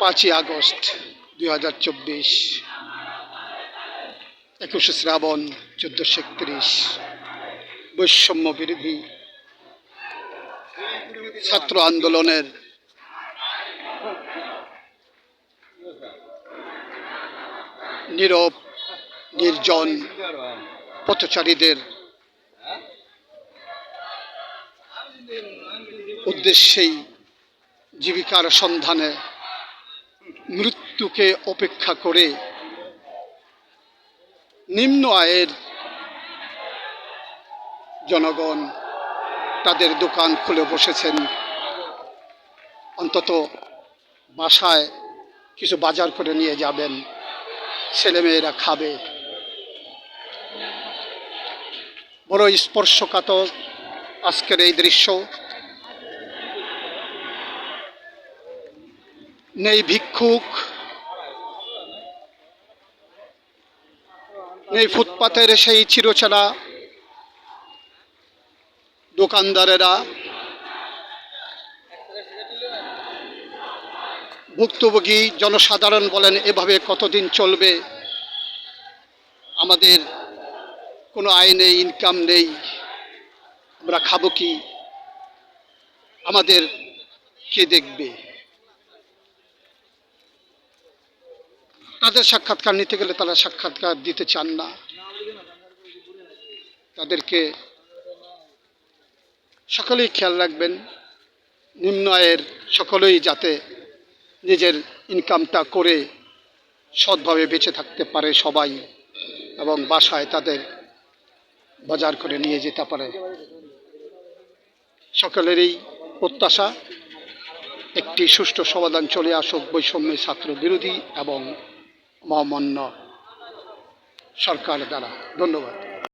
পাঁচই আগস্ট দুই হাজার চব্বিশ, একুশে শ্রাবণ চোদ্দোশো একত্রিশ, বৈষম্য বিরোধী ছাত্র আন্দোলনের নীরব, নির্জন পথচারীদের উদ্দেশ্যেই জীবিকার সন্ধানে মৃত্যুকে অপেক্ষা করে নিম্ন আয়ের জনগণ তাদের দোকান খুলে বসেছেন। অন্তত বাসায় কিছু বাজার করে নিয়ে যাবেন। ছেলেমেয়েরা খাবে। বড় স্পর্শকাতর আজকের এই দৃশ্য। নেই ভিক্ষুক, নেই ফুটপাতের সেই চিরচেনা দোকানদারেরা। ভুক্তভোগী জনসাধারণ বলেন, এভাবে কতদিন চলবে? আমাদের কোনো আয় নেই ইনকাম নেই। আমরা খাব কি? আমাদের কে দেখবে? তাদের সাক্ষাৎকার নিতে গেলে তারা সাক্ষাৎকার দিতে চান না। তাদেরকে সকলেই খেয়াল রাখবেন, নিম্ন আয়ের সকলেই যাতে নিজের ইনকামটা করে সৎভাবে বেঁচে থাকতে পারে সবাই এবং বাসায় তাদের বাজার করে নিয়ে যেতে পারে। সকলেরই প্রত্যাশা, একটি সুষ্ঠু সমাধান চলে আসুক বৈষম্য ছাত্র বিরোধী এবং মহামান্য সরকার দ্বারা। ধন্যবাদ।